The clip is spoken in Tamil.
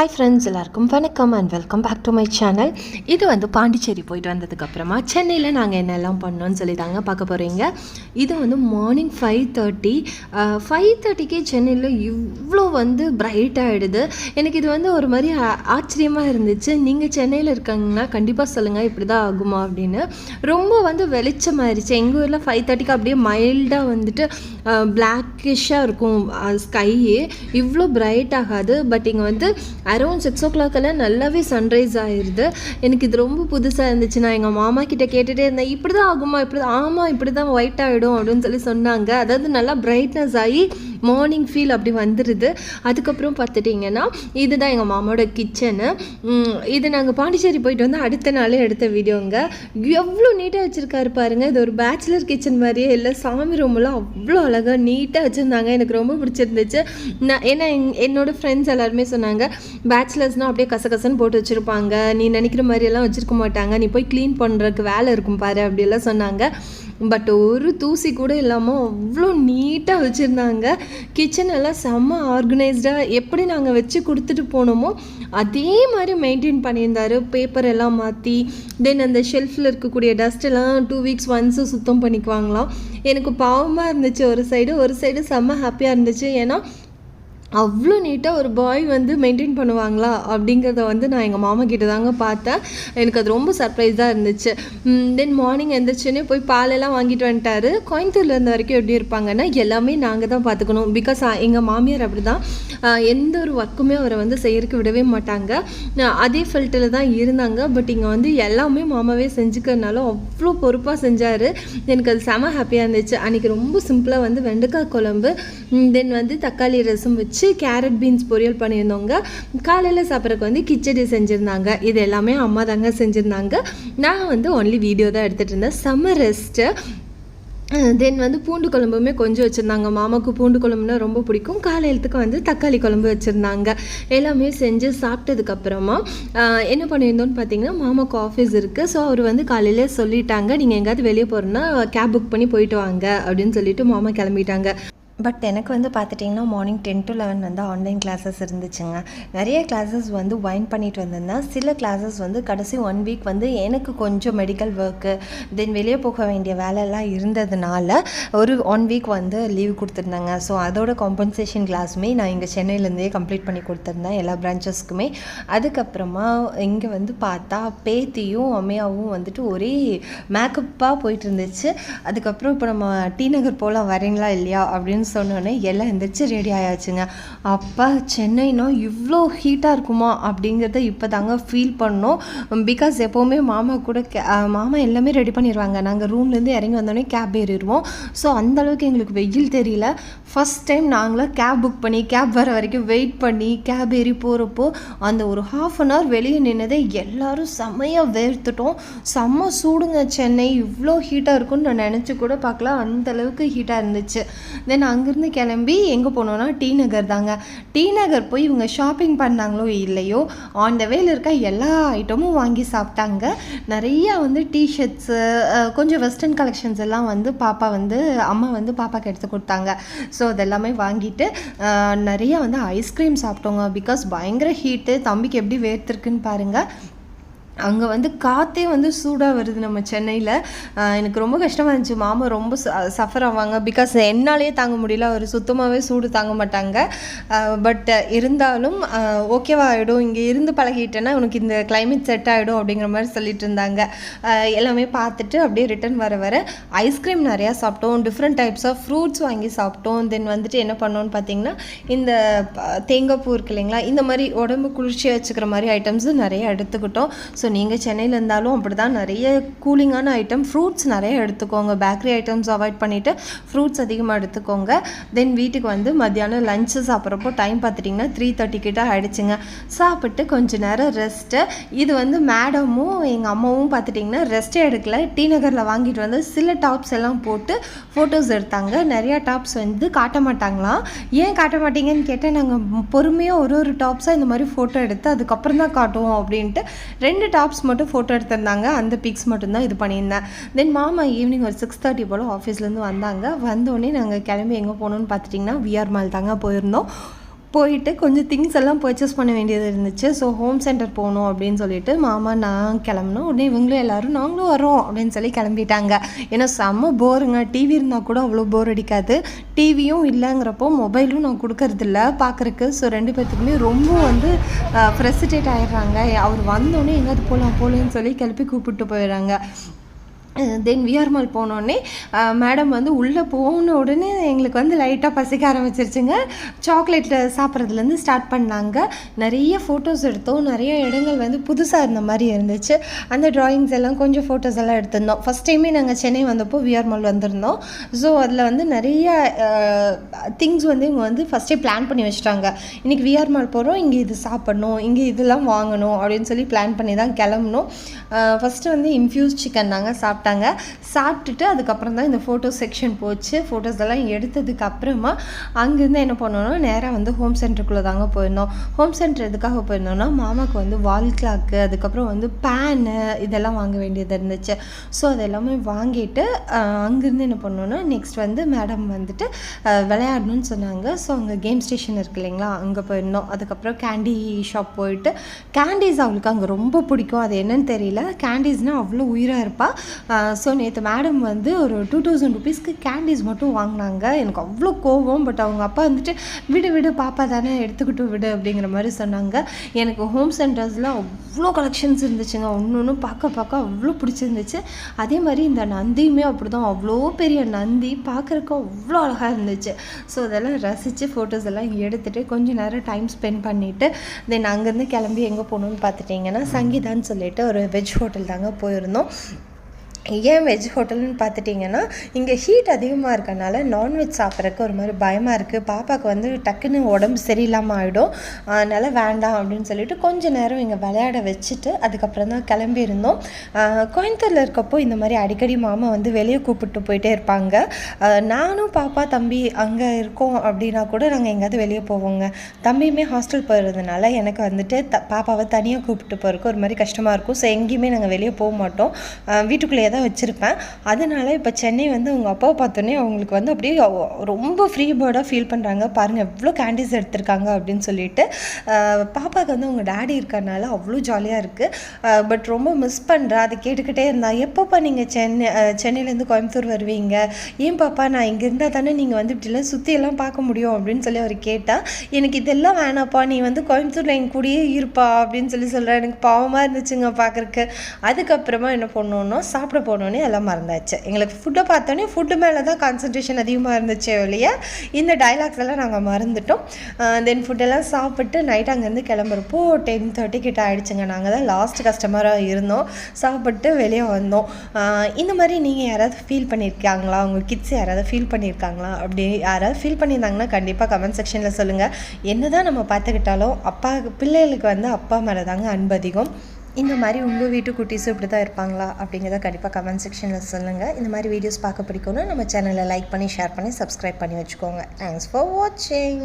ஹாய் ஃப்ரெண்ட்ஸ் எல்லாருக்கும் வணக்கம் and welcome back to my channel இது வந்து பாண்டிச்சேரி போயிட்டு வந்ததுக்கப்புறமா சென்னையில் நாங்கள் என்னெல்லாம் பண்ணோன்னு சொல்லி தாங்க பார்க்க போகிறீங்க இது வந்து மார்னிங் ஃபைவ் தேர்ட்டி ஃபைவ் தேர்ட்டிக்கே சென்னையில் இவ்வளோ வந்து பிரைட் ஆகிடுது எனக்கு இது வந்து ஒரு மாதிரி ஆச்சரியமாக இருந்துச்சு. நீங்கள் சென்னையில் இருக்காங்கன்னா கண்டிப்பாக சொல்லுங்கள் இப்படி தான் ஆகுமா அப்படின்னு. ரொம்ப வந்து வெளிச்சமாயிருச்சு எங்கள் ஊரில் ஃபைவ் தேர்ட்டிக்கு அப்படியே மைல்டாக வந்துட்டு பிளாக்கிஷாக இருக்கும் ஸ்கையே இவ்வளோ பிரைட் ஆகாது. பட் இங்கே வந்து அரௌண்ட் சிக்ஸ் ஓ கிளாக்கெல்லாம் நல்லாவே சன்ரைஸ் ஆயிடுது எனக்கு இது ரொம்ப புதுசாக இருந்துச்சு. நான் எங்கள் மாமா கிட்ட கேட்டுகிட்டே இருந்தேன். இப்படி தான் ஆகுமா? இப்படி தான் ஆமாம் இப்படி தான் ஒயிட் ஆகிடும் அப்படின்னு சொல்லி சொன்னாங்க. அதாவது நல்லா பிரைட்னஸ் ஆகி மார்னிங் ஃபீல் அப்படி வந்துடுது அதுக்கப்புறம் பார்த்துட்டிங்கன்னா இதுதான் எங்கள் மாமாவோட கிச்சனு இது நாங்கள் பாண்டிச்சேரி போயிட்டு வந்து அடுத்த நாளே எடுத்த வீடியோங்க எவ்வளோ நீட்டாக வச்சுருக்காரு பாருங்க. இது ஒரு பேச்சுலர் கிச்சன் மாதிரியே இல்லை. சாமி ரூமெல்லாம் அவ்வளோ அழகாக நீட்டாக வச்சுருந்தாங்க. எனக்கு ரொம்ப பிடிச்சிருந்துச்சு. நான் ஏன்னா எங் என்னோட ஃப்ரெண்ட்ஸ் எல்லாருமே சொன்னாங்க பேச்சுலர்ஸ்னால் அப்படியே கசகசன்னு போட்டு வச்சுருப்பாங்க. நீ நினைக்கிற மாதிரியெல்லாம் வச்சுருக்க மாட்டாங்க. நீ போய் க்ளீன் பண்ணுறதுக்கு வேலை இருக்கும் பாரு அப்படியெல்லாம் சொன்னாங்க. பட் ஒரு தூசி கூட இல்லாமல் அவ்வளோ நீட்டாக வச்சுருந்தாங்க. கிச்சன் எல்லாம் செம்ம ஆர்கனைஸ்டாக எப்படி நாங்கள் வச்சு கொடுத்துட்டு போனோமோ அதே மாதிரி மெயின்டைன் பண்ணியிருந்தாரு. பேப்பர் எல்லாம் மாற்றி தென் அந்த ஷெல்ஃபில் இருக்கக்கூடிய டஸ்ட்டெல்லாம் டூ வீக்ஸ் ஒன்ஸு சுத்தம் பண்ணிக்குவாங்களாம். எனக்கு பாவமாக இருந்துச்சு. ஒரு சைடு ஒரு சைடு செம்ம ஹாப்பியாக இருந்துச்சு. ஏன்னா அவ்வளோ நீட்டாக ஒரு பாய் வந்து மெயின்டைன் பண்ணுவாங்களா? அப்படிங்கிறத வந்து நான் எங்கள் மாமா கிட்ட தாங்க பார்த்தேன். எனக்கு அது ரொம்ப சர்ப்ரைஸாக இருந்துச்சு. தென் மார்னிங் எழுந்திரிச்சோன்னே போய் பாலெல்லாம் வாங்கிட்டு வந்துட்டாரு. கோயம்புத்தூரில் இருந்த வரைக்கும் எப்படி இருப்பாங்கன்னா எல்லாமே நாங்கள் தான் பார்த்துக்கணும். பிகாஸ் எங்கள் மாமியார் அப்படி தான் எந்த ஒரு ஒர்க்குமே அவரை வந்து செய்யறதுக்கு விடவே மாட்டாங்க. அதே ஃபீல்டில் தான் இருந்தாங்க. பட் இங்கே வந்து எல்லாமே மாமாவே செஞ்சுக்கிறதுனால அவ்வளோ பொறுப்பாக செஞ்சார். எனக்கு அது செம ஹாப்பியாக இருந்துச்சு. அன்றைக்கி ரொம்ப சிம்பிளாக வந்து வெண்டைக்காய் குழம்பு தென் வந்து தக்காளி ரசம் வச்சு கேரட் பீன்ஸ் பொரியல் பண்ணியிருந்தவங்க காலையில் சாப்பிட்றதுக்கு வந்து கிச்சடி செஞ்சுருந்தாங்க. இது எல்லாமே அம்மா தாங்க செஞ்சுருந்தாங்க. நான் வந்து ஒன்லி வீடியோ தான் எடுத்துகிட்டு இருந்தேன். செம்ம ரெஸ்ட்டு தென் வந்து பூண்டு குழம்புமே கொஞ்சம் வச்சுருந்தாங்க. மாமாவுக்கு பூண்டு குழம்புனா ரொம்ப பிடிக்கும். காலையிலத்துக்கு வந்து தக்காளி குழம்பு வச்சுருந்தாங்க. எல்லாமே செஞ்சு சாப்பிட்டதுக்கப்புறமா என்ன பண்ணியிருந்தோன்னு பார்த்தீங்கன்னா மாமாவுக்கு ஆஃபீஸ் இருக்குது ஸோ அவர் வந்து காலையில் சொல்லிட்டாங்க நீங்கள் எங்கேயாவது வெளியே போகிறோன்னா கேப் புக் பண்ணி போயிட்டு வாங்க அப்படின்னு சொல்லிட்டு மாமா கிளம்பிட்டாங்க. பட் எனக்கு வந்து பார்த்துட்டிங்கன்னா மார்னிங் டென் டு லெவன் வந்து ஆன்லைன் கிளாஸஸ் இருந்துச்சுங்க. நிறைய கிளாஸஸ் வந்து வைன் பண்ணிட்டு வந்திருந்தேன் சில கிளாஸஸ் வந்து கடைசி ஒன் வீக் வந்து எனக்கு கொஞ்சம் மெடிக்கல் ஒர்க்கு தென் வெளியே போக வேண்டிய வேலையெல்லாம் இருந்ததுனால ஒரு ஒன் வீக் வந்து லீவ் கொடுத்துருந்தாங்க. ஸோ அதோட காம்பன்சேஷன் கிளாஸுமே நான் இங்கே சென்னையிலேருந்தே கம்ப்ளீட் பண்ணி கொடுத்துருந்தேன் எல்லா பிரான்ச்சஸ்க்குமே அதுக்கப்புறமா இங்கே வந்து பார்த்தா பேத்தியும் அம்மையாவும் வந்துட்டு ஒரே மேக்கப்பாக போயிட்டு இருந்துச்சு. அதுக்கப்புறம் இப்போ நம்ம டி நகர் போகலாம் வரீங்களா இல்லையா அப்படின்னு சொன்னோன்னே எல்லாம் எந்திரிச்சு ரெடி ஆயாச்சுங்க. அப்போ சென்னைனா இவ்வளோ ஹீட்டாக இருக்குமா அப்படிங்கிறத இப்போ தாங்க ஃபீல் பண்ணோம். பிகாஸ் எப்போவுமே மாமா கூட கே மாமா எல்லாமே ரெடி பண்ணிடுவாங்க நாங்கள் ரூம்லேருந்து இறங்கி வந்தோடனே கேப் ஏறிடுவோம். ஸோ அந்தளவுக்கு எங்களுக்கு வெயில் தெரியல. ஃபஸ்ட் டைம் நாங்களும் கேப் புக் பண்ணி கேப் வர வரைக்கும் வெயிட் பண்ணி கேப் ஏறி போகிறப்போ அந்த ஒரு ஹாஃப் அன் ஹவர் வெளியே நின்னதே எல்லோரும் செம்மையாக வேர்த்துட்டோம். செம்ம சூடுங்க சென்னை. இவ்வளோ ஹீட்டாக இருக்கும்னு நான் நினச்சி கூட பார்க்கலாம் அந்த அளவுக்கு ஹீட்டாக இருந்துச்சு. தென் அங்கேருந்து கிளம்பி எங்கே போனோன்னா டி நகர் தாங்க. டி நகர் போய் இவங்க ஷாப்பிங் பண்ணாங்களோ இல்லையோ ஆன் த வேல இருக்க எல்லா ஐட்டமும் வாங்கி சாப்பிட்டாங்க. நிறையா வந்து டிஷர்ட்ஸு கொஞ்சம் வெஸ்டர்ன் கலெக்ஷன்ஸ் எல்லாம் வந்து பாப்பா வந்து அம்மா வந்து பாப்பாக்கு எடுத்து கொடுத்தாங்க. ஸோ அதெல்லாமே வாங்கிட்டு நிறையா வந்து ஐஸ்கிரீம் சாப்பிட்டோங்க. பிகாஸ் பயங்கர ஹீட்டு தம்பிக்கு எப்படி வேர்த்திருக்குன்னு பாருங்கள் அங்கே வந்து காற்றே வந்து சூடாக வருது நம்ம சென்னையில். எனக்கு ரொம்ப கஷ்டமாக இருந்துச்சு. மாமா ரொம்ப சஃபர் ஆவாங்க. பிகாஸ் என்னாலேயே தாங்க முடியல. அவர் சுத்தமாகவே சூடு தாங்க மாட்டாங்க. பட் இருந்தாலும் ஓகேவா ஆகிடும் இங்கே இருந்து பழகிட்டேன்னா உனக்கு இந்த கிளைமேட் செட் ஆகிடும் அப்படிங்கிற மாதிரி சொல்லிட்டு இருந்தாங்க. எல்லாமே பார்த்துட்டு அப்படியே ரிட்டர்ன் வர வர ஐஸ்கிரீம் நிறையா சாப்பிட்டோம். டிஃப்ரெண்ட் டைப்ஸ் ஆஃப் ஃப்ரூட்ஸ் வாங்கி சாப்பிட்டோம். தென் வந்துட்டு என்ன பண்ணோன்னு பார்த்தீங்கன்னா இந்த தேங்காய் பூ இருக்கு இல்லைங்களா? இந்த மாதிரி உடம்பு குளிர்ச்சியாக வச்சுக்கிற மாதிரி ஐட்டம்ஸும் நிறைய எடுத்துக்கிட்டோம். ஸோ நீங்கள் சென்னையில் இருந்தாலும் அப்படி தான் நிறைய கூலிங்கான ஐட்டம் ஃப்ரூட்ஸ் நிறைய எடுத்துக்கோங்க. பேக்கரி ஐட்டம்ஸ் அவாய்ட் பண்ணிவிட்டு ஃப்ரூட்ஸ் அதிகமாக எடுத்துக்கோங்க. தென் வீட்டுக்கு வந்து மத்தியானம் லஞ்சு சாப்பிட்றப்போ டைம் பார்த்துட்டிங்கன்னா த்ரீ தேர்ட்டி கிட்ட ஆகிடுச்சிங்க சாப்பிட்டு கொஞ்ச நேரம் ரெஸ்ட்டு இது வந்து மேடமும் எங்கள் அம்மாவும் பார்த்துட்டிங்கன்னா ரெஸ்ட்டே எடுக்கல. டி நகரில் வாங்கிட்டு வந்து சில டாப்ஸ் எல்லாம் போட்டு ஃபோட்டோஸ் எடுத்தாங்க. நிறையா டாப்ஸ் வந்து காட்ட மாட்டாங்களாம். ஏன் காட்ட மாட்டீங்கன்னு கேட்டால் நாங்கள் பொறுமையாக ஒரு ஒரு டாப்ஸாக இந்த மாதிரி ஃபோட்டோ எடுத்து அதுக்கப்புறம் தான் காட்டுவோம் அப்படின்ட்டு ரெண்டு டாப் டாப்ஸ் மட்டும் ஃபோட்டோ எடுத்திருந்தாங்க. அந்த பிக்ஸ் மட்டும்தான் இது பண்ணியிருந்தேன். தென் மாமா ஈவினிங் ஒரு சிக்ஸ் தேர்ட்டி போல் ஆஃபீஸ்லேருந்து வந்தாங்க. வந்தோடனே நாங்கள் கிளம்பி எங்கே போகணுன்னு பார்த்துட்டிங்கன்னா விஆர் மால் தாங்க போயிருந்தோம். போயிட்டு கொஞ்சம் திங்ஸ் எல்லாம் பர்ச்சேஸ் பண்ண வேண்டியது இருந்துச்சு. ஸோ ஹோம் சென்டர் போகணும் அப்படின்னு சொல்லிட்டு மாமா நான் கிளம்புனோம் உடனே இவங்களும் எல்லோரும் நாங்களும் வரோம் அப்படின்னு சொல்லி கிளம்பிட்டாங்க. ஏன்னா செம்ம போருங்க டிவி இருந்தால் கூட அவ்வளோ போர் அடிக்காது. டிவியும் இல்லைங்கிறப்போ மொபைலும் நான் கொடுக்கறதில்ல பார்க்குறக்கு ஸோ ரெண்டு பேர்த்துக்குமே ரொம்ப வந்து ஃப்ரெசிடேட் ஆயிடுறாங்க. அவர் வந்தோடனே எங்கேயாவது போகலாம் போகலன்னு சொல்லி கிளப்பி கூப்பிட்டு போயிடுறாங்க. தென் விஆர் மால் போனோடனே மேடம் வந்து உள்ளே போன உடனே எங்களுக்கு வந்து லைட்டாக பசிக்க ஆரம்பிச்சிருச்சுங்க. சாக்லேட்டில் சாப்பிட்றதுலேருந்து ஸ்டார்ட் பண்ணாங்க. நிறைய ஃபோட்டோஸ் எடுத்தோம். நிறைய இடங்கள் வந்து புதுசாக இருந்த மாதிரி இருந்துச்சு. அந்த ட்ராயிங்ஸ் எல்லாம் கொஞ்சம் ஃபோட்டோஸ் எல்லாம் எடுத்திருந்தோம். ஃபஸ்ட் டைமே நாங்கள் சென்னை வந்தப்போ விஆர் மால் வந்திருந்தோம். ஸோ அதில் வந்து நிறைய திங்ஸ் வந்து இவங்க வந்து ஃபஸ்ட்டே பிளான் பண்ணி வச்சுட்டாங்க. இன்றைக்கி விஆர் மால் போகிறோம் இங்கே இது சாப்பிட்ணும். இங்கே இதெல்லாம் வாங்கணும் அப்படின்னு சொல்லி பிளான் பண்ணி தான் கிளம்பணும் ஃபஸ்ட்டு வந்து இன்ஃப்யூஸ் சிக்கன் நாங்கள் சாப்பிட்டோம் சாப்பிட்டாங்க சாப்பிட்டுட்டு அதுக்கப்புறம் தான் இந்த ஃபோட்டோ செக்ஷன் போச்சு. ஃபோட்டோஸ் எல்லாம் எடுத்ததுக்கு அப்புறமா அங்கேருந்து என்ன பண்ணோம்னா நேராக வந்து ஹோம் சென்டருக்குள்ளே தாங்க போயிருந்தோம். ஹோம் சென்டர் எதுக்காக போயிருந்தோம்னா மாமாவுக்கு வந்து வால் கிளாக்கு அதுக்கப்புறம் வந்து பேனு இதெல்லாம் வாங்க வேண்டியது இருந்துச்சு. ஸோ அது எல்லாமே வாங்கிட்டு அங்கேருந்து என்ன பண்ணோன்னா நெக்ஸ்ட் வந்து மேடம் வந்துட்டு விளையாடணும்னு சொன்னாங்க. ஸோ அங்கே கேம் ஸ்டேஷன் இருக்கு இல்லைங்களா அங்கே போயிருந்தோம். அதுக்கப்புறம் கேண்டி ஷாப் போயிட்டு கேண்டீஸ் அவளுக்கு அங்கே ரொம்ப பிடிக்கும். அது என்னன்னு தெரியல. கேண்டீஸ்னால் அவ்வளோ உயிராக இருப்பாள் ஸோ நேற்று மேடம் வந்து ஒரு டூ தௌசண்ட் ருபீஸ்க்கு கேண்டீஸ் மட்டும் வாங்கினாங்க. எனக்கு அவ்வளோ கோவம் பட் அவங்க அப்பா வந்துட்டு விடு விடு பாப்பா தானே எடுத்துக்கிட்டு விடு அப்படிங்கிற மாதிரி சொன்னாங்க. எனக்கு ஹோம் சென்டர்ஸில் அவ்வளோ கலெக்ஷன்ஸ் இருந்துச்சுங்க. ஒன்று ஒன்று பார்க்க பார்க்க அவ்வளோ பிடிச்சிருந்துச்சு. அதே மாதிரி இந்த நந்தியுமே அப்படி தான் அவ்வளோ பெரிய நந்தி பார்க்குறக்கு அவ்வளோ அழகாக இருந்துச்சு. ஸோ அதெல்லாம் ரசித்து ஃபோட்டோஸ் எல்லாம் எடுத்துகிட்டு கொஞ்சம் நேரம் டைம் ஸ்பெண்ட் பண்ணிவிட்டு தென் அங்கேருந்து கிளம்பி எங்கே போகணுன்னு பார்த்துட்டிங்கன்னா சங்கீதான்னு சொல்லிட்டு ஒரு வெஜ் ஹோட்டல் தாங்க போயிருந்தோம். ஏன் வெஜ் ஹோட்டல்னு பார்த்துட்டிங்கன்னா இங்கே ஹீட் அதிகமாக இருக்கனால நான்வெஜ் சாப்பிட்றதுக்கு ஒரு மாதிரி பயமாக இருக்குது பாப்பாவுக்கு வந்து டக்குன்னு உடம்பு சரியில்லாமல் ஆகிடும் அதனால் வேண்டாம் அப்படின்னு சொல்லிட்டு கொஞ்ச நேரம் இங்கே விளையாட வச்சுட்டு அதுக்கப்புறம் தான் கிளம்பியிருந்தோம். கோயம்புத்தூரில் இருக்கப்போ இந்த மாதிரி அடிக்கடி மாமா வந்து வெளியே கூப்பிட்டு போயிட்டே இருப்பாங்க. நானும் பாப்பா தம்பி அங்கே இருக்கோம் அப்படின்னா கூட நாங்கள் எங்கேயாவது வெளியே போவோங்க. தம்பியுமே ஹாஸ்டல் போகிறதுனால எனக்கு வந்துட்டு த பாப்பாவை தனியாக கூப்பிட்டு போகிறதுக்கு ஒரு மாதிரி கஷ்டமாக இருக்கும். ஸோ எங்கேயுமே நாங்கள் வெளியே போக மாட்டோம். வீட்டுக்குள்ளே வீட்டுக்குள்ளேயே தான் வச்சுருப்பேன். அதனால இப்போ சென்னை வந்து அவங்க அப்பாவை பார்த்தோன்னே அவங்களுக்கு வந்து அப்படியே ரொம்ப ஃப்ரீ பேர்டாக ஃபீல் பண்ணுறாங்க பாருங்கள் எவ்வளோ கேண்டீஸ் எடுத்திருக்காங்க அப்படின்னு சொல்லிட்டு பாப்பாவுக்கு வந்து அவங்க டேடி இருக்கறனால அவ்வளோ ஜாலியாக இருக்குது பட் ரொம்ப மிஸ் பண்ணுறா அதை கேட்டுக்கிட்டே இருந்தா எப்போப்பா நீங்கள் சென்னை சென்னையிலேருந்து கோயம்புத்தூர் வருவீங்க? ஏன் பாப்பா நான் இங்கே இருந்தால் தானே நீங்கள் வந்து இப்படிலாம் சுற்றியெல்லாம் பார்க்க முடியும் அப்படின்னு சொல்லி அவர் கேட்டால் எனக்கு இதெல்லாம் வேணாப்பா நீ வந்து கோயம்புத்தூரில் என் கூடயே இருப்பா. அப்படின்னு சொல்லி சொல்கிறேன் எனக்கு பாவமாக இருந்துச்சுங்க பார்க்குறக்கு அதுக்கப்புறமா என்ன பண்ணோன்னா சாப்பிட போனோன்னே எல்லாம் மறந்தாச்சு. எங்களுக்கு ஃபுட்டை பார்த்தோன்னே ஃபுட்டு மேலே தான் கான்சன்ட்ரேஷன் அதிகமாக இருந்துச்சு இல்லையா இந்த டைலாக்ஸ் எல்லாம் நாங்கள் மறந்துட்டோம். தென் ஃபுட்டெல்லாம் சாப்பிட்டு நைட் அங்கேருந்து கிளம்புறப்போ டென் தேர்ட்டி கிட்ட ஆகிடுச்சுங்க நாங்கள் தான் லாஸ்ட் கஸ்டமராக இருந்தோம். சாப்பிட்டு வெளியே வந்தோம். இந்த மாதிரி நீங்கள் யாராவது ஃபீல் பண்ணியிருக்காங்களா உங்கள் கிட்ஸ் யாராவது ஃபீல் பண்ணியிருக்காங்களா அப்படி யாராவது ஃபீல் பண்ணியிருந்தாங்கன்னா கண்டிப்பாக கமெண்ட் செக்ஷனில் சொல்லுங்கள் என்ன தான் நம்ம பார்த்துக்கிட்டாலும் அப்பா பிள்ளைகளுக்கு வந்து அப்பா மேலே தாங்க அன்பு அதிகம். இந்த மாதிரி உங்கள் வீட்டு குட்டீஸும் இப்படி தான் இருப்பாங்களா அப்படிங்கிறத கண்டிப்பாக கமெண்ட் செக்ஷனில் சொல்லுங்கள் இந்த மாதிரி வீடியோஸ் பார்க்க பிடிக்கணும் நம்ம சேனலை லைக் பண்ணி ஷேர் பண்ணி சப்ஸ்கிரைப் பண்ணி வச்சுக்கோங்க. தேங்க்ஸ் ஃபார் வாட்சிங்